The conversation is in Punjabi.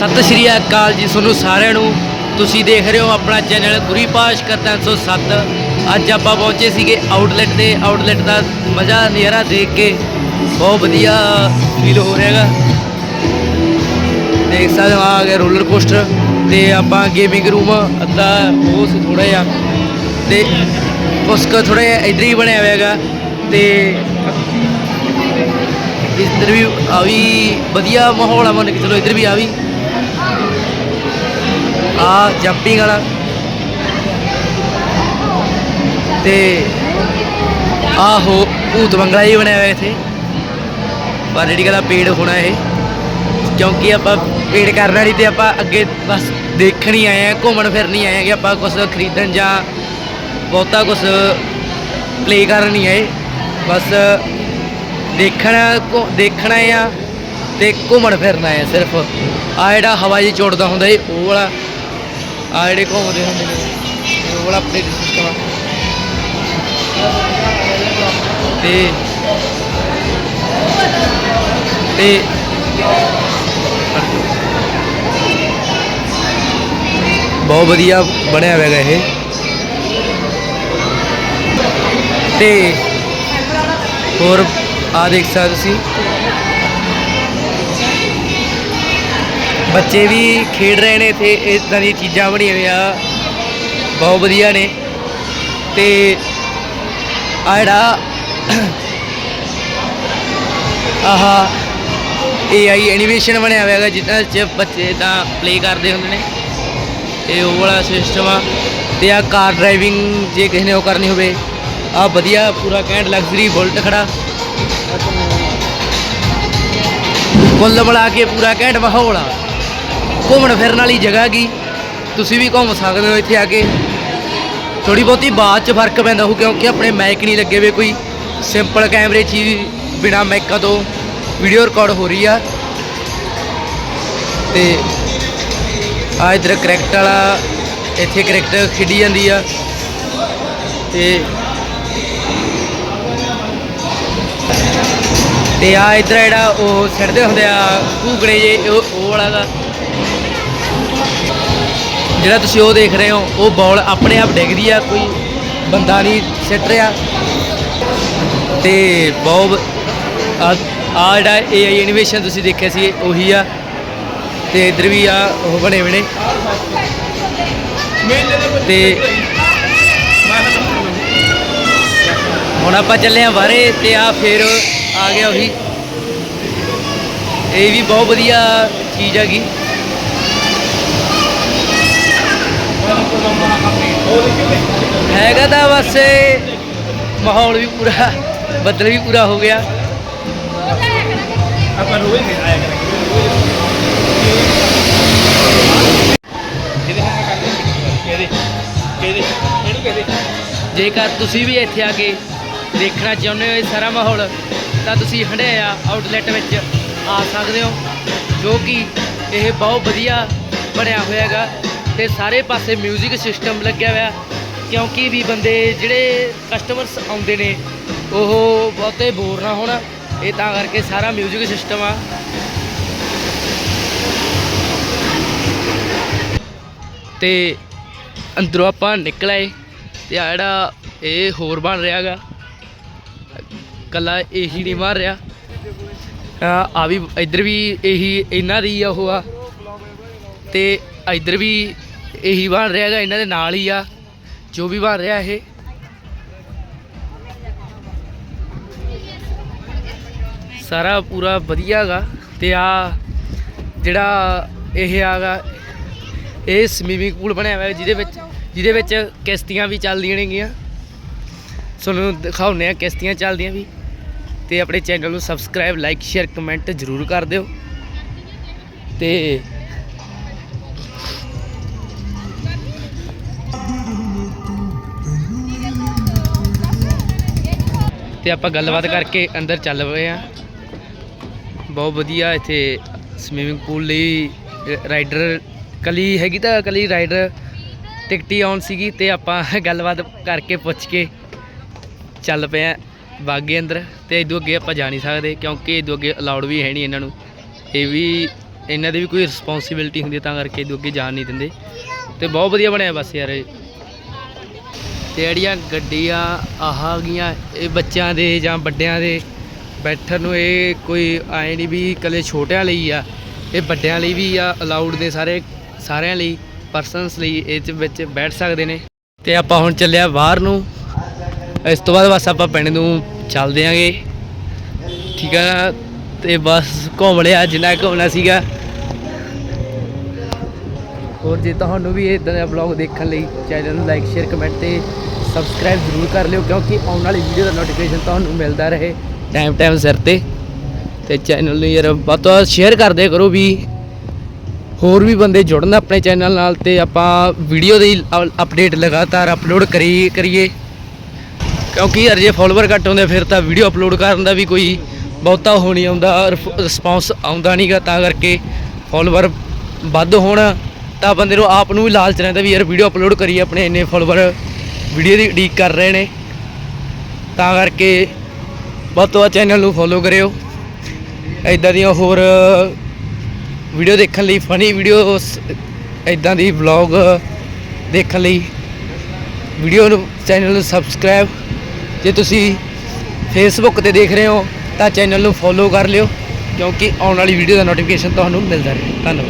ਸਤਿ ਸ਼੍ਰੀ ਅਕਾਲ ਜੀ ਤੁਹਾਨੂੰ ਸਾਰਿਆਂ ਨੂੰ। ਤੁਸੀਂ ਦੇਖ ਰਹੇ ਹੋ ਆਪਣਾ ਚੈਨਲ ਗੁਰੀ ਪਾਸ਼ ਕਰਤਾ 107 ਅੱਜ ਆਪਾਂ ਪਹੁੰਚੇ ਸੀਗੇ ਆਊਟਲੈਟ ਤੇ। ਆਊਟਲੈਟ ਦਾ ਮਜ਼ਾ, ਨਜ਼ਾਰਾ ਦੇਖ ਕੇ ਬਹੁਤ ਵਧੀਆ ਫੀਲ ਹੋ ਰਿਹਾਗਾ ਦੇਖ ਸਕਦੇ ਹੋ, ਆ ਗਿਆ ਰੋਲਰ ਕੋਸਟਰ ਤੇ ਆਪਾਂ ਗੇਮਿੰਗ ਰੂਮ ਅੱਧਾ ਉਹ ਸੀ ਥੋੜਾ ਜਿਹਾ। ਤੇ ਕੁਛ ਕੁ ਥੋੜਾ ਜਿਹਾ ਇੱਧਰ ਹੀ ਬਣਿਆ ਹੋਇਆ ਹੈਗਾ ਤੇ ਇੱਧਰ ਵੀ ਆ ਵੀ ਵਧੀਆ ਮਾਹੌਲ ਆ ਮੰਨ ਕੇ ਚਲੋ, ਇੱਧਰ ਵੀ ਆ ਵੀ। ਆ ਜੰਪਿੰਗ ਵਾਲਾ। ਤੇ ਆਹੋ ਭੂਤ ਬੰਗਲਾ ਹੀ ਬਣਿਆ ਹੋਇਆ ਇੱਥੇ। ਪਰ ਜਿਹੜੀ ਗੱਲ ਆ, ਪੇੜ ਹੋਣਾ ਇਹ। ਕਿਉਂਕਿ ਆਪਾਂ ਪੇੜ ਕਰਨਾ ਨਹੀਂ ਤੇ ਆਪਾਂ ਅੱਗੇ ਬਸ ਦੇਖਣ ਹੀ ਆਏ ਆ, ਘੁੰਮਣ ਫਿਰਨ ਹੀ ਆਏ ਆ ਕਿ ਆਪਾਂ ਕੁਝ ਖਰੀਦਣ ਜਾਂ ਬਹੁਤਾ ਕੁਝ ਪਲੇ ਕਰਨ ਨਹੀਂ ਆਏ। ਬਸ ਦੇਖਣਾ, ਘੁ- ਦੇਖਣਾ ਆ ਤੇ ਘੁੰਮਣ ਫਿਰਨਾ ਆ ਸਿਰਫ। ਆ ਜਿਹੜਾ ਹਵਾ ਜੀ ਚੋੜਦਾ ਹੁੰਦਾ ਏ ਉਹ ਵਾਲਾ ਆ ਜਿਹੜੇ ਘੁੰਮਦੇ ਹੁੰਦੇ ਨੇ ਇਹ ਵਾਲਾ ਆਪਣੇ ਸਿਸਟਮ ਆ। ਤੇ ਤੇ ਬਹੁਤ ਵਧੀਆ ਬਣਿਆ ਹੋਇਆ ਹੈਗਾ ਇਹ। ਤੇ ਹੋਰ ਆ ਦੇਖ ਸਕਦੇ ਤੁਸੀਂ। ਬੱਚੇ ਵੀ ਖੇਡ ਰਹੇ ਨੇ ਇੱਥੇ ਇਦਾਂ ਦੀਆਂ ਚੀਜ਼ਾਂ ਬਣੀਆਂ ਹੋਈਆਂ ਬਹੁਤ ਵਧੀਆ ਨੇ। ਤੇ ਆ ਜਿਹੜਾ ਆਹਾ AI ਐਨੀਮੇਸ਼ਨ ਬਣਿਆ ਹੋਇਆ ਹੈਗਾ ਜਿੱਦਾਂ ਚ ਬੱਚੇ ਤਾਂ ਪਲੇ ਕਰਦੇ ਹੁੰਦੇ ਨੇ। ਇਹ ਉਹ ਵਾਲਾ ਸਿਸਟਮ ਆ। ਤੇ ਆ ਕਾਰ ਡਰਾਈਵਿੰਗ ਜੇ ਕਿਸੇ ਨੇ ਉਹ ਕਰਨੀ ਹੋਵੇ ਆ ਵਧੀਆ ਪੂਰਾ ਕੈਂਟ ਲਗਜ਼ਰੀ ਬੁਲਟ ਖੜਾ। ਕੁੱਲ ਮਿਲਾ ਕੇ ਪੂਰਾ ਘੈਂਟ ਮਾਹੌਲ ਆ। ਘੁੰਮਣ ਫਿਰਨ ਵਾਲੀ ਜਗ੍ਹਾ ਕੀ? ਤੁਸੀਂ ਵੀ ਘੁੰਮ ਸਕਦੇ ਹੋ ਇੱਥੇ ਆ ਕੇ। ਥੋੜੀ ਬਹੁਤੀ ਬਾਤ 'ਚ ਫ਼ਰਕ ਪੈਂਦਾ ਹੋ ਕਿਉਂਕਿ ਆਪਣੇ ਮਾਈਕ ਨਹੀਂ ਲੱਗੇ ਵੇ ਕੋਈ। ਸਿੰਪਲ ਕੈਮਰੇ 'ਚ ਹੀ ਬਿਨਾ ਮਾਈਕਾਂ ਤੋਂ ਵੀਡੀਓ ਰਿਕਾਰਡ ਹੋ ਰਹੀ ਆ। ਤੇ ਆ ਇਧਰ ਕ੍ਰਿਕਟ ਵਾਲਾ, ਇੱਥੇ ਕ੍ਰਿਕਟ ਖੇਡੀ ਜਾਂਦੀ ਆ। ਤੇ ਤੇ ਆ ਇਧਰ ਜਿਹੜਾ ਉਹ ਛੱਡਦੇ ਹੁੰਦੇ ਆ ਘੂਗਣੇ ਜੇ ਉਹ ਵਾਲਾ ਦਾ। ਜਿਹੜਾ ਤੁਸੀਂ ਉਹ ਦੇਖ ਰਹੇ ਹੋ, ਉਹ ਬਾਲ ਆਪਣੇ ਆਪ ਡਿੱਗਦੀ ਆ, ਕੋਈ ਬੰਦਾ ਨਹੀਂ ਸਿੱਟ ਰਿਹਾ। ਤੇ ਬਹੁਤ ਆ ਆ ਜਿਹੜਾ ਏਆਈ ਐਨੀਮੇਸ਼ਨ ਤੁਸੀਂ ਦੇਖਿਆ ਸੀ, ਉਹੀ ਆ। ਤੇ ਇਧਰ ਵੀ ਆ, ਉਹ ਬਣੇ ਹੋਏ ਨੇ। ਤੇ ਹੁਣ ਆਪਾਂ ਚੱਲੇ ਆ ਬਾਹਰੇ, ਤੇ ਆ ਫਿਰ ਆ ਗਿਆ ਉਹੀ। ਇਹ ਵੀ ਬਹੁਤ ਵਧੀਆ ਚੀਜ਼ ਹੈਗੀ। ਹੈਗਾ ਤਾਂ ਬਸ ਮਾਹੌਲ ਵੀ ਪੂਰਾ ਬੱਦਲ ਵੀ ਪੂਰਾ ਹੋ ਗਿਆ। ਆਪਾਂ ਨਹੀਂ ਆਇਆ ਕਰਾਂਗੇ। ਕਿਹਦੇ ਕਿਹਦੇ? ਕਿਹਦੇ? ਕਿਹਦੇ ਜੇਕਰ ਤੁਸੀਂ ਵੀ ਇੱਥੇ ਆ ਕੇ ਦੇਖਣਾ ਚਾਹੁੰਦੇ ਹੋ ਇਹ ਸਾਰਾ ਮਾਹੌਲ ਤਾਂ ਤੁਸੀਂ ਹੰਡਿਆ ਆਊਟਲੈਟ ਵਿੱਚ ਆ ਸਕਦੇ ਹੋ ਜੋ ਕਿ ਇਹ ਬਹੁਤ ਵਧੀਆ ਬਣਿਆ ਹੋਇਆ ਹੈਗਾ ਤੇ ਸਾਰੇ ਪਾਸੇ 뮤직 ਸਿਸਟਮ ਲੱਗਿਆ ਹੋਇਆ। ਕਿਉਂਕਿ ਵੀ ਬੰਦੇ ਜਿਹੜੇ ਕਸਟਮਰਸ ਆਉਂਦੇ ਨੇ, ਉਹ ਬਹੁਤੇ ਬੋਰ ਨਾ ਹੋਣ। ਇਹ ਤਾਂ ਕਰਕੇ ਸਾਰਾ 뮤직 ਸਿਸਟਮ ਆ। ਤੇ ਅੰਦਰੋਂ ਆਪਾਂ ਨਿਕਲ ਆਏ ਤੇ ਆ ਜਿਹੜਾ ਇਹ ਹੋਰ ਬਣ ਰਿਹਾ ਹੈਗਾ ਕੱਲਾ ਇਹੀ ਨਹੀਂ ਮਾਰ ਰਿਹਾ। ਆ ਵੀ ਇੱਧਰ ਵੀ ਇਹੀ, ਇਹਨਾਂ ਦੀ ਆ ਉਹ ਆ। ਤੇ ਇੱਧਰ ਵੀ ਇਹੀ ਬਣ ਰਿਹਾ ਹੈਗਾ, ਇਹਨਾਂ ਦੇ ਨਾਲ ਹੀ ਆ। ਜੋ ਵੀ ਬਣ ਰਿਹਾ ਇਹ। ਸਾਰਾ ਪੂਰਾ ਵਧੀਆ ਹੈਗਾ ਤੇ ਆ ਜਿਹੜਾ ਇਹ ਆਗਾ ਇਹ ਸਵੀਮਿੰਗ ਪੂਲ ਬਣਿਆ ਹੋਇਆ ਜਿਹਦੇ ਵਿੱਚ ਜਿਹਦੇ ਵਿੱਚ ਕਿਸ਼ਤੀਆਂ ਵੀ ਚੱਲਦੀਆਂ ਨੇਗੀਆਂ। ਤੁਹਾਨੂੰ ਦਿਖਾਉਂਦੇ ਆ ਕਿਸ਼ਤੀਆਂ ਚੱਲਦੀਆਂ ਵੀ। ਤੇ ਆਪਣੇ ਚੈਨਲ ਨੂੰ ਸਬਸਕ੍ਰਾਈਬ ਲਾਈਕ ਸ਼ੇਅਰ ਕਮੈਂਟ ਜ਼ਰੂਰ ਕਰ ਦਿਓ। ਤੇ ਤੇ ਆਪਾਂ ਗੱਲਬਾਤ ਕਰਕੇ ਅੰਦਰ ਚੱਲ ਪਏ ਆ ਬਹੁਤ ਵਧੀਆ ਇੱਥੇ ਸਵੀਮਿੰਗ ਪੂਲ ਲਈ ਰਾਈਡਰ ਕਲੀ ਹੈਗੀ ਤਾਂ ਕਲੀ ਰਾਈਡਰ ਟਿਕਟੀ ਆਉਣ ਸੀਗੀ ਤੇ ਆਪਾਂ ਗੱਲਬਾਤ ਕਰਕੇ ਪੁੱਛ ਕੇ ਚੱਲ ਪਏ ਆ ਬਾਗੇ ਅੰਦਰ ਤੇ ਇਦੋਂ ਅੱਗੇ ਆਪਾਂ ਜਾ ਨਹੀਂ ਸਕਦੇ ਕਿਉਂਕਿ ਇਦੋਂ ਅੱਗੇ ਅਲਾਉਡ ਵੀ ਹੈ ਨਹੀਂ ਇਹਨਾਂ ਨੂੰ। ਇਹ ਵੀ ਇਹਨਾਂ ਦੀ ਵੀ ਕੋਈ ਰਿਸਪੌਂਸਿਬਿਲਟੀ ਹੁੰਦੀ ਤਾਂ ਕਰਕੇ ਇਹ ਅੱਗੇ ਜਾਣ ਨਹੀਂ ਦਿੰਦੇ। ਤੇ ਬਹੁਤ ਵਧੀਆ ਬਣਿਆ ਬਸ ਯਾਰ ਤੇ ਜਿਹੜੀਆਂ ਗੱਡੀਆਂ ਆਹ ਗਈਆਂ ਇਹ ਬੱਚਿਆਂ ਦੇ ਜਾਂ ਵੱਡਿਆਂ ਦੇ ਬੈਠਣ ਨੂੰ ਇਹ ਕੋਈ ਆਏ ਨਹੀਂ ਵੀ ਇਕੱਲੇ ਛੋਟਿਆਂ ਲਈ ਆ, ਇਹ ਵੱਡਿਆਂ ਲਈ ਵੀ ਆ ਅਲਾਉਡ ਨੇ ਸਾਰੇ, ਸਾਰਿਆਂ ਲਈ ਪਰਸਨਸ ਲਈ ਇਹ 'ਚ ਵਿੱਚ ਬੈਠ ਸਕਦੇ ਨੇ। ਤੇ ਆਪਾਂ ਹੁਣ ਚੱਲਿਆ ਬਾਹਰ ਨੂੰ। ਇਸ ਤੋਂ ਬਾਅਦ ਬਸ ਆਪਾਂ ਪਿੰਡ ਨੂੰ ਚੱਲਦੇ ਆਂਗੇ। ਠੀਕ ਆ ਨਾ? ਤੇ ਬਸ ਘੁੰਮ ਲਿਆ, ਜਿੰਨਾ ਘੁੰਮਣਾ ਸੀਗਾ। ਹੋਰ ਜੇ ਤੁਹਾਨੂੰ ਵੀ ਇਦਾਂ ਦਾ ਵਲੌਗ ਦੇਖਣ ਲਈ ਚੈਨਲ ਨੂੰ ਲਾਈਕ ਸ਼ੇਅਰ ਕਮੈਂਟ ਤੇ ਸਬਸਕ੍ਰਾਈਬ ਜ਼ਰੂਰ ਕਰ ਲਿਓ, ਕਿਉਂਕਿ ਆਉਣ ਵਾਲੀ ਵੀਡੀਓ ਦਾ ਨੋਟੀਫਿਕੇਸ਼ਨ ਤੁਹਾਨੂੰ ਮਿਲਦਾ ਰਹੇ। ਟਾਈਮ ਟਾਈਮ ਸਿਰ ਤੇ। ਤੇ ਚੈਨਲ ਨੂੰ ਯਾਰ ਵੱਧ ਤੋਂ ਵੱਧ ਸ਼ੇਅਰ ਕਰਦੇ ਕਰੋ ਵੀ ਹੋਰ ਵੀ ਬੰਦੇ ਜੁੜਨ ਆਪਣੇ ਚੈਨਲ ਨਾਲ ਤੇ ਆਪਾਂ ਵੀਡੀਓ ਦੀ ਅਪਡੇਟ ਲਗਾਤਾਰ ਅਪਲੋਡ ਕਰੀ, ਕਰੀਏ। ਕਿਉਂਕਿ ਯਾਰ ਜੇ ਫਾਲੋਅਰ ਘੱਟ ਹੁੰਦੇ ਫਿਰ ਤਾਂ ਵੀਡੀਓ ਅਪਲੋਡ ਕਰਨ ਦਾ ਵੀ ਕੋਈ ਬਹੁਤਾ ਹੋ ਨਹੀਂ ਆਉਂਦਾ ਰਿਸਪੌਂਸ ਆਉਂਦਾ ਨਹੀਂਗਾ ਤਾਂ ਕਰਕੇ ਫਾਲੋਅਰ ਵੱਧ ਹੋਣ। ਤਾਂ ਬੰਦੇ ਨੂੰ ਆਪ ਨੂੰ ਵੀ ਲਾਲਚ ਰਹਿੰਦਾ ਵੀ ਯਾਰ ਵੀਡੀਓ ਅਪਲੋਡ ਕਰੀਏ ਆਪਣੇ ਇੰਨੇ ਫਾਲੋਅਰ ਵੀਡੀਓ ਦੀ ਉਡੀਕ ਕਰ ਰਹੇ ਨੇ। ਤਾਂ ਕਰਕੇ ਵੱਧ ਤੋਂ ਵੱਧ ਚੈਨਲ ਨੂੰ ਫੋਲੋ ਕਰਿਓ। ਇਦਾਂ ਦੀਆਂ ਹੋਰ ਵੀਡੀਓ ਦੇਖਣ ਲਈ ਫਨੀ ਵੀਡੀਓ ਇਦਾਂ ਦੀ ਵਲੌਗ ਦੇਖਣ ਲਈ ਵੀਡੀਓ ਨੂੰ ਚੈਨਲ ਨੂੰ ਸਬਸਕ੍ਰਾਈਬ ਜੇ ਤੁਸੀਂ ਫੇਸਬੁੱਕ ਤੇ ਦੇਖ ਰਹੇ ਹੋ ਤਾਂ ਚੈਨਲ ਨੂੰ ਫੋਲੋ ਕਰ ਲਿਓ, ਕਿਉਂਕਿ ਆਉਣ ਵਾਲੀ ਵੀਡੀਓ ਦਾ ਨੋਟੀਫਿਕੇਸ਼ਨ ਤੁਹਾਨੂੰ ਮਿਲਦਾ ਰਹੇ। ਧੰਨਵਾਦ।